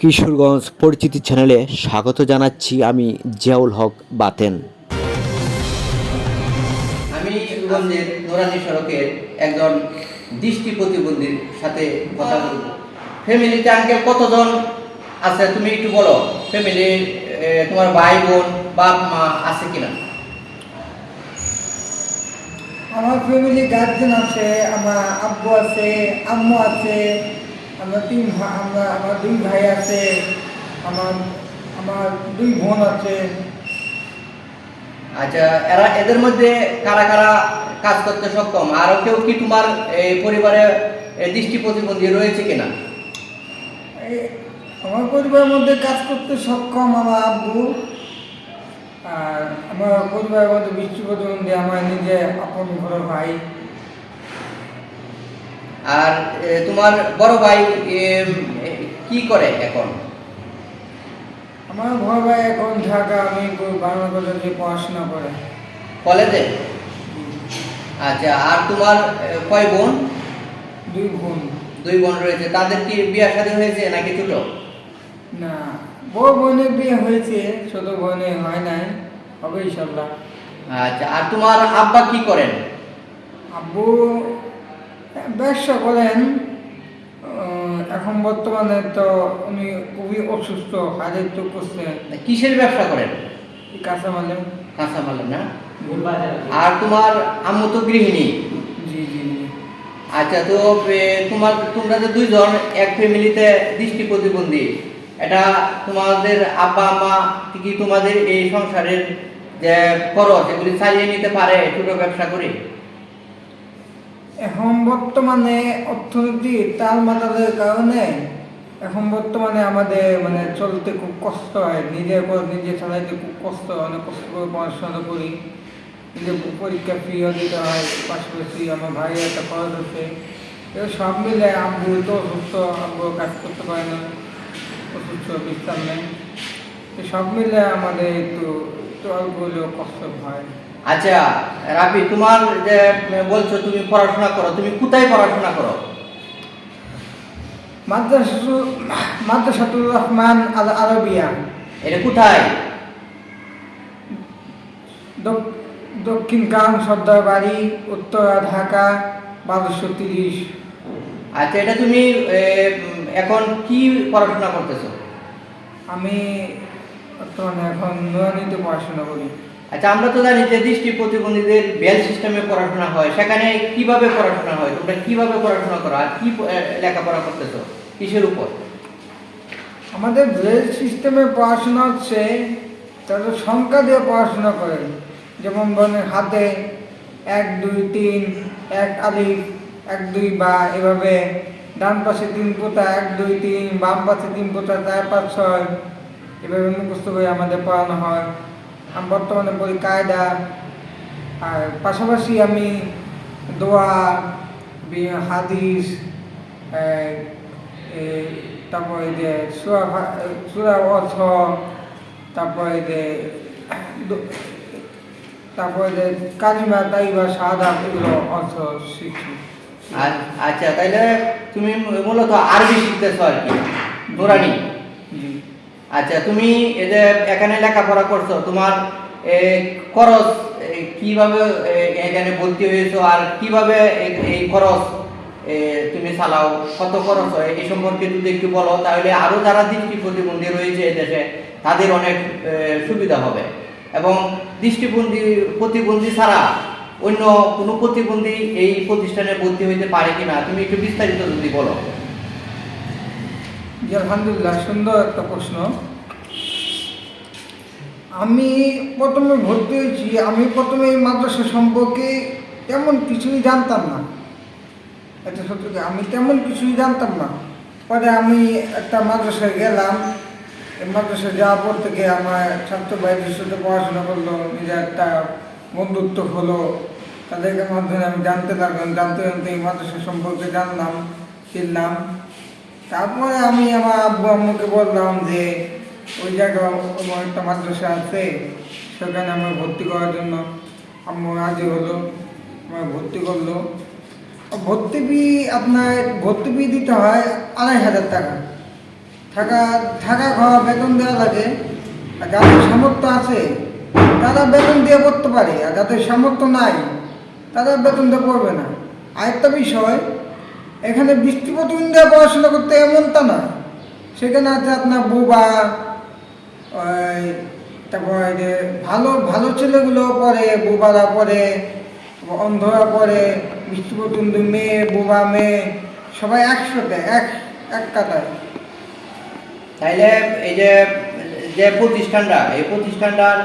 কিশোরগঞ্জ পরিচিতি চ্যানেলে স্বাগত জানাচ্ছি আমি জিয়াউল হক বাতেন। আমি সুগন্ধের নোরানি সড়কের একজন দৃষ্টি প্রতিবন্ধীর সাথে কথা বলব। ফ্যামিলিতে আঙ্কেল কতজন আছে তুমি একটু বলো? ফ্যামিলি তোমার ভাই বোন বাপ মা আছে কিনা? আমার ফ্যামিলি গার্জেন আছে আমার আব্বু আছে আম্মু আছে আমরা তিন ভা- আমরা আমার দুই ভাই আছে আমার আমার দুই বোন আছে। আচ্ছা এরা এদের মধ্যে কারা কারা কাজ করতে সক্ষম? আরও কেউ কি তোমার এই পরিবারে দৃষ্টি প্রতিবন্ধী রয়েছে কিনা? আমার পরিবারের মধ্যে কাজ করতে সক্ষম আমার আব্বু। আর আমার পরিবারের মধ্যে বৃষ্টি প্রতিবন্ধী আমার নিজে আপন ঘর ভাই। আর তোমার বড় ভাই কি করে এখন? আমার বড় ভাই এখন ঢাকা আমি বাংলা কলেজে পড়াশোনা করে। কলেজে? আচ্ছা আর তোমার কয় বোন? দুই বোন। দুই বোন রয়েছে। তাদের কি বিয়ে শাদী হয়েছে নাকি ছোট? না বড় বোনের বিয়ে হয়েছে ছোট বোনে হয় নাই হবে ইনশাল্লাহ। আচ্ছা আর তোমার আব্বা কি করেন? আব্বু ব্যবসা করেন এখন বর্তমানে তো উনি খুবই অসুস্থ হাজার তো করছে। কিসের ব্যবসা করেন? কাঁচামালে কাঁচামালের না? আর তোমার আম্মু তো গৃহিণী? জি জি জি। আচ্ছা তো তোমার তোমরা যে দুইজন এক ফ্যামিলিতে দৃষ্টি প্রতিবন্ধী। এটা তোমাদের আব্বা আম্মা কি তোমাদের এই সংসারের যে খরচ এগুলি চালিয়ে নিতে পারে ছোট ব্যবসা করে? এখন বর্তমানে অর্থনীতি তাল মাতাদের কারণে এখন বর্তমানে আমাদের মানে চলতে খুব কষ্ট হয়। নিজের পর নিজে চালাইতে খুব কষ্ট হয়। অনেক কষ্ট করে পড়াশোনা করি। নিজের পরীক্ষা ফিও দিতে হয়। পাশাপাশি আমার ভাইয়ের একটা খরচ আছে। সব মিলে আব্বু তো অসুস্থ, আব্বু কাজ করতে পারে না। অসুস্থ, বিশ্রাম নেই। সব মিলে আমাদের একটু একটু অল্প হলেও কষ্ট হয়। আচ্ছা রাবি তোমার যে বলছো তুমি পড়াশোনা করো তুমি কোথায় পড়াশোনা করো? মাদ্রাসা মাদ্রাসাতুর রহমান আল আরবিয়া। এটা কোথায়? দক- দক্ষিণ কান সর্দার বাড়ি উত্তরা ঢাকা বারোশো তিরিশ। আচ্ছা এটা তুমি এখন কি পড়াশোনা করতেছো? আমি বর্তমানে এখন নোয়ানিতে পড়াশোনা করি। আচ্ছা আমরা তো জানি যে দৃষ্টি প্রতিবন্ধীদের বেল সিস্টেমে পড়াশোনা হয়। সেখানে কীভাবে পড়াশোনা হয়? তোমরা কীভাবে পড়াশোনা করো? আর কি লেখাপড়া করতেছো? কিসের উপর? আমাদের ব্রেল সিস্টেমে পড়াশোনা হচ্ছে তাদের সংখ্যা দিয়ে পড়াশোনা করেন যেমন বলেন হাতে এক, দুই, তিন, এক আলিফ, এক, দুই, বা, এভাবে। ডান পাশে তিন পোতা, এক, দুই, তিন, বাম পাশে তিন পোতা, চার, পাঁচ, ছয়। এভাবে মুখস্থ করে আমাদের পড়ানো হয়। আমি বর্তমানে পড়ি কায়দা আর পাশাপাশি আমি দোয়া হাদিস এই, এই, তারপরে যে সুরা সুরা অর্থ তারপরে যে তারপরে যে কালিমা তাইবা সাদা এগুলো অর্থ শিখি আর- আচ্ছা তাইলে তুমি মূলত আরবি শিখতেছো আর কি নুরানি জি আচ্ছা তুমি যে এখানে লেখাপড়া করছ, তোমার খরচ কীভাবে এখানে ভর্তি হয়েছো আর কীভাবে এই খরচ তুমি চালাও, কত খরচ হয়, এই সম্পর্কে যদি একটু বলো, তাহলে আরও যারা দৃষ্টি প্রতিবন্ধী রয়েছে দেশে, তাদের অনেক সুবিধা হবে। এবং দৃষ্টিবন্ধী, প্রতিবন্ধী ছাড়া অন্য কোনো প্রতিবন্ধী এই প্রতিষ্ঠানে ভর্তি হইতে পারে কিনা, তুমি একটু বিস্তারিত যদি বলো। আলহামদুলিল্লাহ, সুন্দর একটা প্রশ্ন। আমি প্রথমে ভর্তি হয়েছি আমি প্রথমে এই মাদ্রাসা সম্পর্কে তেমন কিছুই জানতাম না। এটা সত্যি আমি তেমন কিছুই জানতাম না। পরে আমি একটা মাদ্রাসায় গেলাম, এই মাদ্রাসায় যাওয়ার পর থেকে আমার ছাত্র ভাইদের সাথে পড়াশোনা করল, নিজের একটা বন্ধুত্ব হলো। তাদেরকে মাধ্যমে আমি জানতে লাগলাম, জানতে জানতে এই মাদ্রাসা সম্পর্কে জানলাম চিনলাম তারপরে আমি আমার আব্বু আম্মুকে বললাম যে, ওই জায়গায় একটা মাদ্রাসা আছে, সেখানে আমার ভর্তি করার জন্য। আম্মু রাজি হলো আমার ভর্তি করল। ভর্তি ফি আপনার, ভর্তি ফি দিতে হয় আড়াই হাজার টাকা। থাকা থাকা খাওয়া বেতন দেওয়া লাগে, আর যাদের সামর্থ্য আছে, তারা বেতন দিয়ে পড়তে পারে, আর যাদের সামর্থ্য নাই, তারা বেতন দিয়ে পড়বে না। আরেকটা বিষয় এখানে বৃষ্টি প্রতিবন্ধী পড়াশোনা করতে এমনটা না। সেখানে আছে আপনার বুবা তারপর যে ভালো ভালো ছেলেগুলো পড়ে, বুবারা পড়ে, অন্ধরা পড়ে, বৃষ্টি প্রতিবন্ধী মেয়ে, বুবা, মেয়ে, সবাই একসাথে, এক এক কাতায় তাইলে এই যে যে প্রতিষ্ঠানটা, এই প্রতিষ্ঠানটার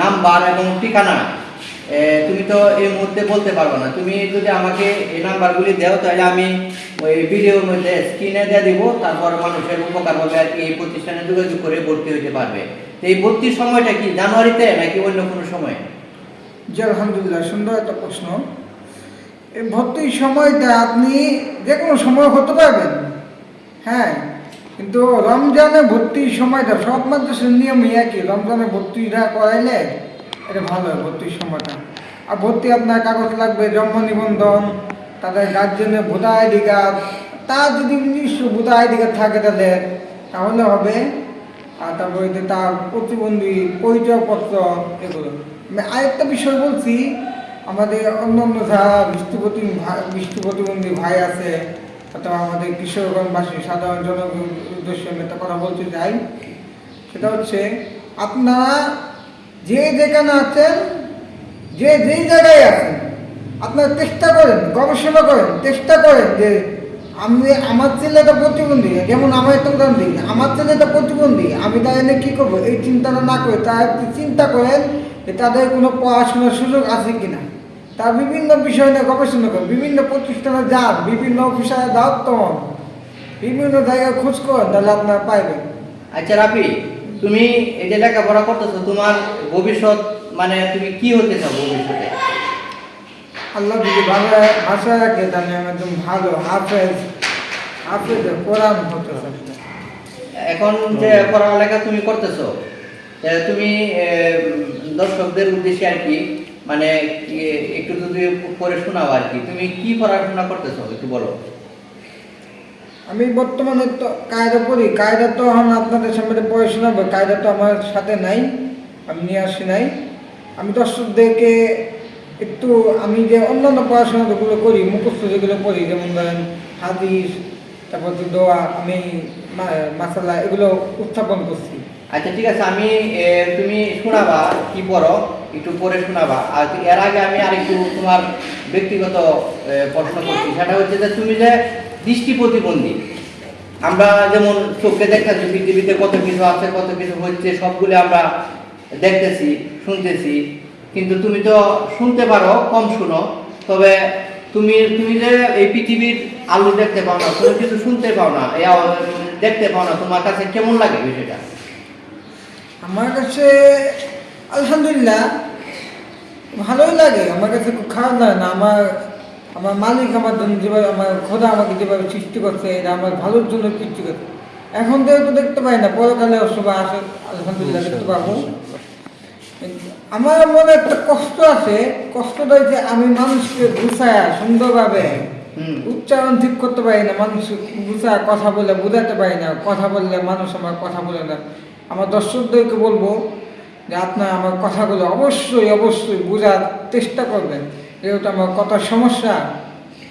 নাম্বার এবং ঠিকানা তুমি তো এই মুহূর্তে বলতে পারবে না। তুমি যদি আমাকে এই নাম্বারগুলি দাও, তাহলে আমি ওই ভিডিওর মধ্যে স্ক্রিনে দিয়ে দিব, তারপর মানুষের উপকার হবে আর কি, এই প্রতিষ্ঠানে যোগাযোগ করে ভর্তি হতে পারবে। এই ভর্তির সময়টা কি, জানুয়ারিতে নাকি অন্য কোনো সময়? জি, আলহামদুলিল্লাহ, সুন্দর একটা প্রশ্ন। এই ভর্তির সময়টা আপনি যে কোনো সময় হতে পারবেন। হ্যাঁ কিন্তু রমজানে ভর্তির সময়টা, সব মাদ্রাসার নিয়মই একই। রমজানে ভর্তিটা করাইলে এটা ভালো হয় ভর্তির সময়টা আর ভর্তি আপনার কাগজ লাগবে, জন্ম নিবন্ধন, তাদের গার্জেনের ভোটার আইডি কার্ড তার যদি নিজস্ব ভোটার আইডি কার্ড থাকে তাদের তাহলে হবে। আর তারপরে যে তার প্রতিবন্ধী পরিচয়পত্র, এগুলো। আরেকটা বিষয় বলছি, আমাদের অন্য অন্য যারা ভাই বৃষ্টি প্রতিবন্ধী ভাই আছে, অথবা আমাদের কিশোরগঞ্জবাসী, সাধারণ জনগণ উদ্দেশ্যে কথা বলতে চাই। সেটা হচ্ছে, আপনারা যে যেখানে আছেন, যে যেই জায়গায় আছেন, আপনারা চেষ্টা করেন, গবেষণা করেন, চেষ্টা করেন যে আমি, আমার ছেলেটা প্রতিবন্ধী, যেমন আমার একটা উদাহরণ দিই আমার ছেলেটা প্রতিবন্ধী, আমি তাই এনে কী করব? এই চিন্তাটা না করে তার চিন্তা করেন যে তাদের কোনো পড়াশোনার সুযোগ আছে কিনা। তার বিভিন্ন বিষয় নিয়ে গবেষণা করেন, বিভিন্ন প্রতিষ্ঠানে যান, বিভিন্ন অফিসারে হন বিভিন্ন জায়গায় খোঁজ করেন, তাহলে আপনারা পাইবেন। আচ্ছা রাফি তুমি এই যে লেখাপড়া করতেছো তোমার ভবিষ্যৎ মানে তুমি কি হতে চাও ভবিষ্যতে? আল্লাহ যদি ভালো ভাষা রাখে তাহলে আমি একদম ভালো হাফেজ হাফেজ কোরআন হতে এখন যে পড়ালেখা তুমি করতেছো তুমি দর্শকদের উদ্দেশ্যে আর কি মানে একটু যদি পড়ে শোনাও আর কি তুমি কি পড়াশোনা করতেছো একটু বলো। আমি বর্তমানে তো কায়দা পড়ি কায়দা তো এখন আপনাদের সামনে পড়ে শোনাবো কায়দা তো আমার সাথে নাই, আমি নিয়ে আসি নাই। আমি দর্শকদেরকে একটু, আমি যে অন্যান্য পড়াশোনাগুলো করি, মুখস্থ যেগুলো পড়ি যেমন ধরেন হাদিস, তারপর তো দোয়া, আমি মাসালা এগুলো উত্থাপন করছি। আচ্ছা ঠিক আছে, আমি তুমি শোনাবা, কি পড়ো, একটু পড়ে শোনাবা। আর এর আগে আমি আরেকটু তোমার ব্যক্তিগত প্রশ্ন করছি। সেটা হচ্ছে যে তুমি যে দৃষ্টি প্রতিবন্ধী। আমরা যেমন চোখে দেখতেছি পৃথিবীতে কত কিছু আছে, কত কিছু হচ্ছে, সবগুলো আমরা দেখতেছি, শুনতেছি। কিন্তু তুমি তো শুনতে পারো, কম শুনো। তবে তুমি তুমি যে এই পৃথিবীর আলো দেখতে পাও না কোনো কিছু শুনতে পাও না, এই দেখতে পাও না। তোমার কাছে কেমন লাগে বিষয়টা? আমার কাছে আলহামদুলিল্লাহ ভালোই লাগে। আমার কাছে খুব খারাপ লাগে না। আমার আমার মালিক আমার জন্য যেভাবে আমার খোদা আমাকে যেভাবে সৃষ্টি করছে এটা আমার ভালোর জন্য সৃষ্টি করছে। এখন তো একটু দেখতে পাই না পরকালে অসুবিধা আসে আলহামদুলিল্লাহ দেখতে পাবো আমার মনে একটা কষ্ট আছে কষ্টটা হচ্ছে আমি মানুষকে গুছায়া সুন্দরভাবে উচ্চারণ ঠিক করতে পারি না মানুষ গুছায় কথা বলে বোঝাতে পারি না কথা বললে মানুষ আমার কথা বলে না। আমার দর্শকদেরকে বলব যে আপনার আমার কথাগুলো অবশ্যই অবশ্যই বোঝার চেষ্টা করবেন। যেহেতু আমার কথার সমস্যা।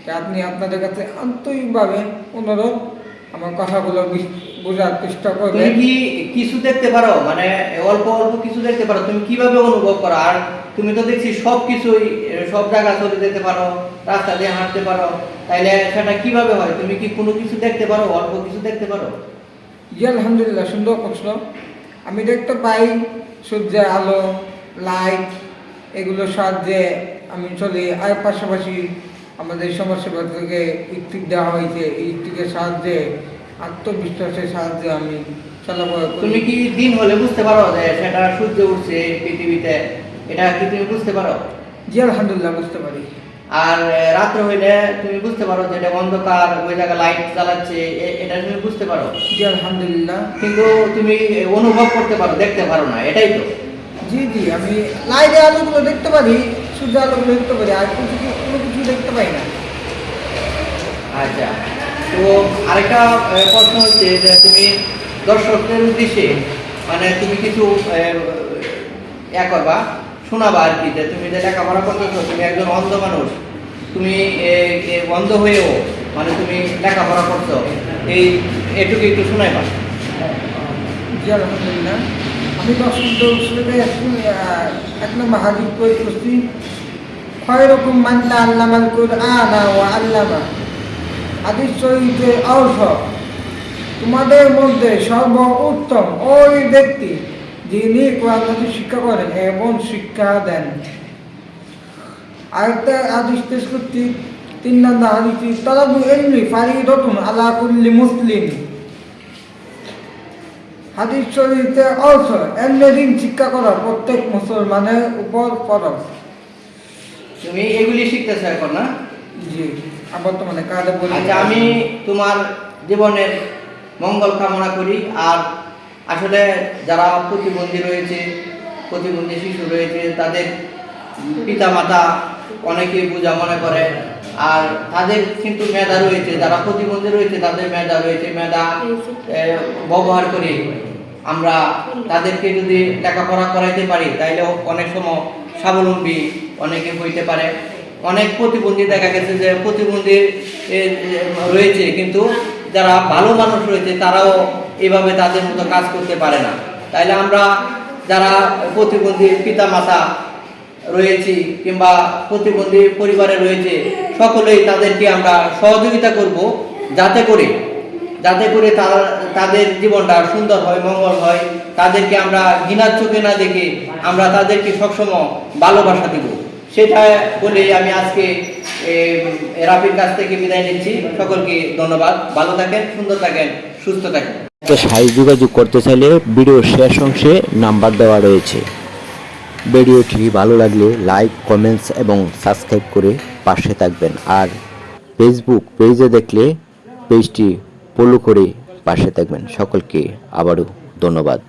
যে আপনি আপনাদের কাছে আন্তরিকভাবে অনুরোধ আমার কথাগুলো বোঝার চেষ্টা তুমি কি কিছু দেখতে পারো? মানে অল্প অল্প কিছু দেখতে পারো? তুমি কীভাবে অনুভব করো? আর তুমি তো দেখছি সব কিছুই সব জায়গা চলে যেতে পারো রাস্তা দিয়ে হাঁটতে পারো। তাইলে সেটা কীভাবে হয়? তুমি কি কোনো কিছু দেখতে পারো? অল্প কিছু দেখতে পারো? জি আলহামদুলিল্লাহ সুন্দর প্রশ্ন। আমি দেখতে পাই সূর্যের আলো লাইট এগুলোর সাহায্যে আমি চলি আর পাশাপাশি আমাদের সমাজসেবা থেকে ইলেকট্রিক দেওয়া হয়েছে। এই সাহায্যে আত্মবিশ্বাসের সাহায্যে আমি চলাফেরা তুমি কি দিন হলে বুঝতে পারো যে সেটা সূর্য উঠছে পৃথিবীতে? এটা কি তুমি বুঝতে পারো? জি আলহামদুলিল্লাহ বুঝতে পারি। আর রাত্র হইলে তুমি বুঝতে পারো যে এটা অন্ধকার ওই জায়গায় লাইট জ্বালাচ্ছে এটা তুমি বুঝতে পারো। জি আলহামদুলিল্লাহ। কিন্তু তুমি অনুভব করতে পারো দেখতে পারো না এটাই তো। জি জি আমি লাইটের আলোগুলো দেখতে পারি। সূর্য আলোগুলো দেখতে পারি আর কিছু কোনো কিছু দেখতে পাই না। আচ্ছা তো আরেকটা প্রশ্ন হচ্ছে যে তুমি দর্শকদের উদ্দেশ্যে মানে তুমি কিছু ইয়া করবা শোনাবা আর কি যে তুমি যে লেখাপড়া করতেছো তুমি একজন অন্ধ মানুষ তুমি অন্ধ হয়েও মানে তুমি লেখাপড়া করছ এই এটুকু একটু শোনাইবা। জি আলহামদুলিল্লাহ। আমি দর্শকদের উৎসবে এক নম্বর হাদিস তৈরি করছি। খয়রকম মান্তা আল্লামাল কুরআনা ওয়া আল্লামা হাদিস শরীফে অর্থ তোমাদের মধ্যে সর্ব উত্তম ওই ব্যক্তি যিনি কোরআন শিক্ষা করেন এবং শিক্ষা দেন। আরেকটা পেশ করছি, তিন নম্বর হাদিসটি, তলাবু এমনি ফারিদতুন আলা কুল্লি মুসলিম। হাদিস শরীফে অর্থ এমনি শিক্ষা করা প্রত্যেক মুসলমানের উপর ফরজ। তুমি এগুলি শিখতেছো এখন না? জি বর্তমানে কাজে বলি আচ্ছা আমি তোমার জীবনের মঙ্গল কামনা করি। আর আসলে যারা প্রতিবন্ধী রয়েছে প্রতিবন্ধী শিশু রয়েছে তাদের পিতা মাতা অনেকেই বোঝা মনে করে। আর তাদের কিন্তু মেধা রয়েছে যারা প্রতিবন্ধী রয়েছে তাদের মেধা রয়েছে। মেধা ব্যবহার করে আমরা তাদেরকে যদি লেখাপড়া করাইতে পারি তাইলে অনেক সময় স্বাবলম্বী অনেকে হইতে পারে। অনেক প্রতিবন্ধী দেখা গেছে যে প্রতিবন্ধী রয়েছে, কিন্তু যারা ভালো মানুষ রয়েছে, তারাও এভাবে তাদের মতো কাজ করতে পারে না। তাইলে আমরা যারা প্রতিবন্ধী পিতা মাতা রয়েছি কিংবা প্রতিবন্ধী পরিবারে রয়েছে, সকলেই তাদেরকে আমরা সহযোগিতা করব, যাতে করে যাতে করে তারা তাদের জীবনটা সুন্দর হয়, মঙ্গল হয়। তাদেরকে আমরা ঘৃণার চোখে না দেখে আমরা তাদেরকে সবসময় ভালোবাসা দিব। সেটা বলে আমি আজকে রাফির কাছ থেকে বিদায় নিচ্ছি। সকলকে ধন্যবাদ। ভালো থাকেন, সুন্দর থাকেন, সুস্থ থাকেন। সাই যোগাযোগ করতে চাইলে ভিডিওর শেষ অংশে নাম্বার দেওয়া রয়েছে। ভিডিওটি ভালো লাগলে লাইক, কমেন্টস এবং সাবস্ক্রাইব করে পাশে থাকবেন। আর ফেসবুক পেজে দেখলে পেজটি ফলো করে পাশে থাকবেন। সকলকে আবারও ধন্যবাদ।